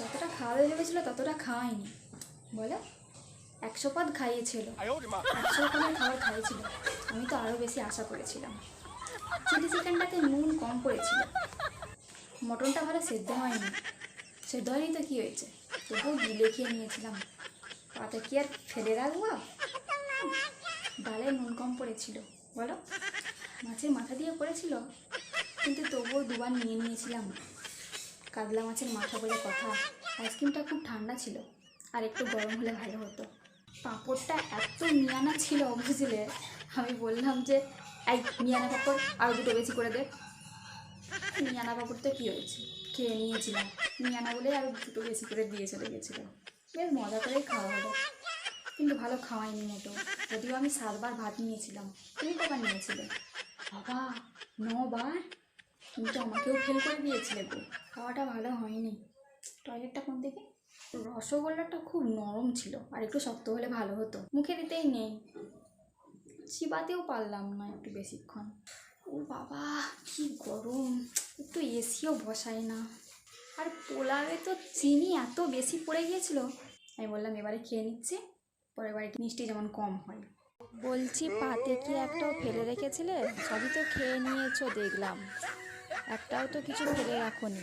যতটা খাওয়াবে ভেবেছিল ততটা খাওয়ায়নি। বলো? একশো পদ খাইয়েছিল। একশো রকমের খাবার খাইয়েছিল। আমি তো আরও বেশি আশা করেছিলাম। চিলি চিকেনটাতে নুন কম পড়েছিল। মটনটা ভালো সেদ্ধ হয়নি। সেদ্ধ হয়নি তো কী হয়েছে? তবুও গিলে খেয়ে নিয়েছিলাম। পাতে কি আর ফেলে রাখব? ডালে নুন কম পড়েছিল। বলো? মাছের মাথা দিয়ে পড়েছিল কিন্তু তবুও দুবার নিয়ে নিয়েছিলাম। কাতলা মাছের মাথা বলে কথা। আইসক্রিমটা খুব ঠান্ডা ছিল, আর একটু গরম হলে ভালো হতো। পাঁপড়টা এত মিয়ানা ছিল বুঝলে আমি বললাম যে, এই, মিয়ানা পাঁপড় আরও দুটো বেশি করে দে। মিয়ানা পাঁপড় তো কী হয়েছে? খেয়ে নিয়েছিলাম। মিয়ানা বলে আরও দুটো বেশি করে দিয়ে চলে গেছিল। বেশ মজা করেই খাওয়া হলো। কিন্তু ভালো খাওয়াইনি মোটো। যদিও আমি সাতবার ভাত নিয়েছিলাম। তুমি কবার নিয়েছিলে? বাবা, নবার? তুমি তো আমাকেও ফেল করে দিয়েছিলে গো। খাওয়াটা ভালো হয়নি। টয়লেটটা কোন দিকে? রসগোল্লাটা খুব নরম ছিল, আর একটু শক্ত হলে ভালো হতো। মুখে দিতেই নেই। চিবাতেও পারলাম না একটু বেশিক্ষণ। ও বাবা, কি গরম। একটু এসিও বসায় না। আর পোলাওয়ে তো চিনি এত বেশি পড়ে গিয়েছিল। আমি বললাম, এবারে খেয়ে নিচ্ছি। পরের বাড়ি মিষ্টি যেমন কম হয়। বলছি, পাতে কি একটাও ফেলে রেখেছিলে? সবই তো খেয়ে নিয়েছো, দেখলাম। একটাও তো কিছু ফেলে রাখোনি।